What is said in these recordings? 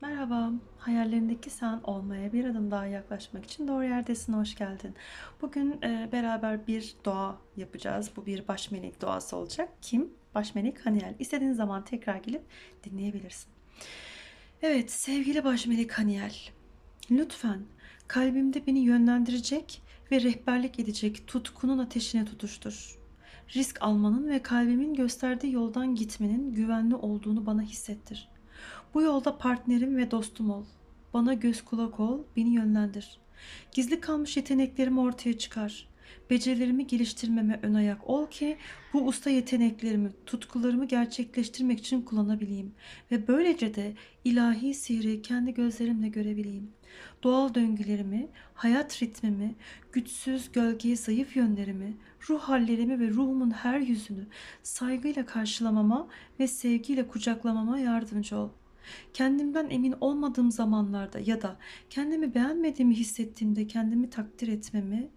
Merhaba, hayallerindeki sen olmaya bir adım daha yaklaşmak için doğru yerdesin, hoş geldin. Bugün e, beraber bir dua yapacağız. Bu bir baş melek duası olacak. Kim? Baş melek Haniel. İstediğin zaman tekrar gelip dinleyebilirsin. Evet, sevgili baş melek Haniel. Lütfen kalbimde beni yönlendirecek ve rehberlik edecek tutkunun ateşine tutuştur. Risk almanın ve kalbimin gösterdiği yoldan gitmenin güvenli olduğunu bana hissettir. Bu yolda partnerim ve dostum ol. Bana göz kulak ol, beni yönlendir. Gizli kalmış yeteneklerimi ortaya çıkar. Becerilerimi geliştirmeme ön ayak ol ki bu usta yeteneklerimi, tutkularımı gerçekleştirmek için kullanabileyim ve böylece de ilahi sihri kendi gözlerimle görebileyim. Doğal döngülerimi, hayat ritmimi, güçsüz, gölgeye zayıf yönlerimi, ruh hallerimi ve ruhumun her yüzünü saygıyla karşılamama ve sevgiyle kucaklamama yardımcı ol. Kendimden emin olmadığım zamanlarda ya da kendimi beğenmediğimi hissettiğimde kendimi takdir etmemi,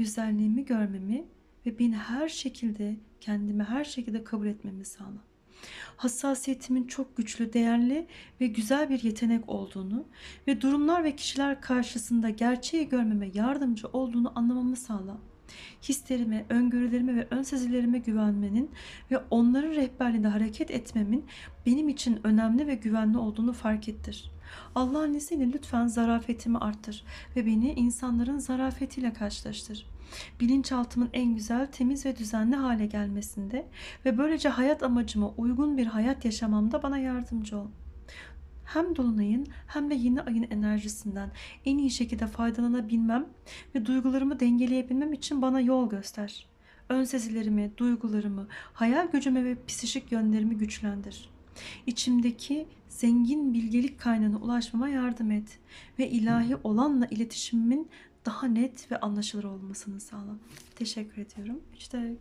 güzelliğimi görmemi ve beni her şekilde, kendimi her şekilde kabul etmemi sağla. Hassasiyetimin çok güçlü, değerli ve güzel bir yetenek olduğunu ve durumlar ve kişiler karşısında gerçeği görmeme yardımcı olduğunu anlamamı sağla. Hislerime, öngörülerime ve ön güvenmenin ve onların rehberliğinde hareket etmemin benim için önemli ve güvenli olduğunu fark ettir. Allah'ın izniyle lütfen zarafetimi arttır ve beni insanların zarafetiyle karşılaştır. Bilinçaltımın en güzel, temiz ve düzenli hale gelmesinde ve böylece hayat amacıma uygun bir hayat yaşamamda bana yardımcı ol. Hem dolunayın hem de yeni ayın enerjisinden en iyi şekilde faydalanabilmem ve duygularımı dengeleyebilmem için bana yol göster. Ön sezilerimi, duygularımı, hayal gücümü ve psişik yönlerimi güçlendir. İçimdeki zengin bilgelik kaynağına ulaşmama yardım et ve ilahi olanla iletişimimin daha net ve anlaşılır olmasını sağla. Teşekkür ediyorum. İşte